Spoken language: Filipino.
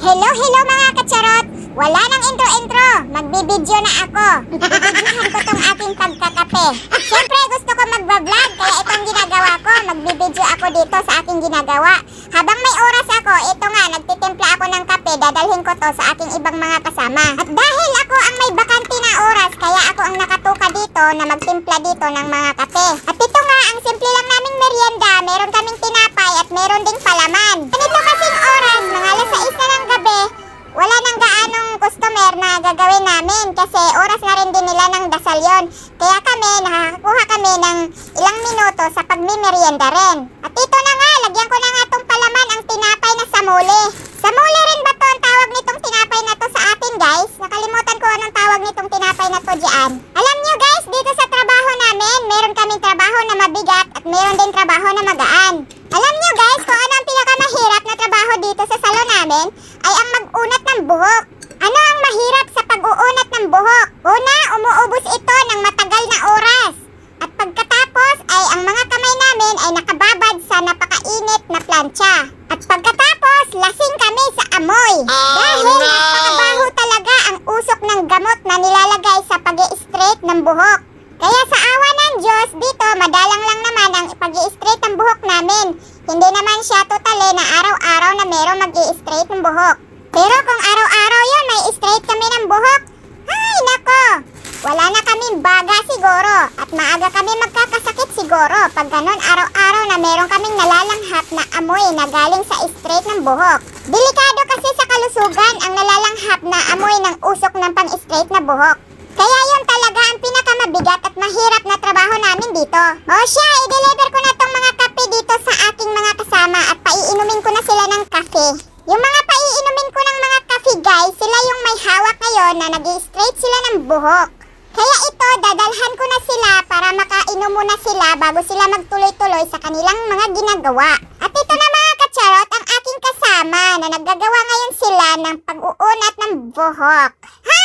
Hello, hello mga kacharot! Wala nang intro-intro! Magbibideo na ako! Bibidyohan ko tong aking pagkakape. Siyempre gusto ko magbablog, kaya itong ginagawa ko, magbibideo ako dito sa aking ginagawa. Habang may oras ako, ito nga, nagtitimpla ako ng kape, dadalhin ko to sa aking ibang mga kasama. At dahil ako ang may bakante na oras, kaya ako ang nakatuka dito na magtimpla dito ng mga kape. At ito nga, ang simple lang naming merienda, meron kaming tinapay at meron ding palaman. Gagawin namin kasi oras na rin din nila ng dasal yon. Kaya kami, nakakakuha kami ng ilang minuto sa pagmimerienda rin. At ito na nga, lagyan ko na nga tong palaman ang tinapay na samuli. Samuli rin ba to ang tawag nitong tinapay na to sa atin guys? Nakalimutan ko anong tawag nitong tinapay na to diyan. Alam nyo guys, dito sa trabaho namin, meron kaming trabaho na mabigat at meron din trabaho na magaan. Alam nyo guys, kung ano ang pinakamahirap na trabaho dito sa salon namin, ay ang mag-unat ng buhok. Ano ang mahirap sa pag-uunat ng buhok? Una, umuubos ito ng matagal na oras. At pagkatapos ay ang mga kamay namin ay nakababad sa napakainit na plancha. At pagkatapos, lasing kami sa amoy. Dahil napakabaho talaga ang usok ng gamot na nilalagay sa pag straight ng buhok. Kaya sa awa ng Diyos, dito madalang lang naman ang pag straight ng buhok namin. Hindi naman siya totally na araw-araw na meron mag straight ng buhok. Pero kung araw-araw yun, may straight kami ng buhok, ay nako, wala na kaming baga siguro at maaga kami magkakasakit siguro pag ganun araw-araw na meron kaming nalalanghap na amoy na galing sa straight ng buhok. Delikado kasi sa kalusugan ang nalalanghap na amoy ng usok ng pang-straight na buhok. Kaya yun talaga ang pinakamabigat at mahirap na trabaho namin dito. O siya, i-deliver may hawak ngayon na nag straight sila ng buhok. Kaya ito, dadalhan ko na sila para makainom muna sila bago sila magtuloy-tuloy sa kanilang mga ginagawa. At ito na mga kacharot, ang aking kasama na naggagawa ngayon sila ng pag-uunat ng buhok. Ha!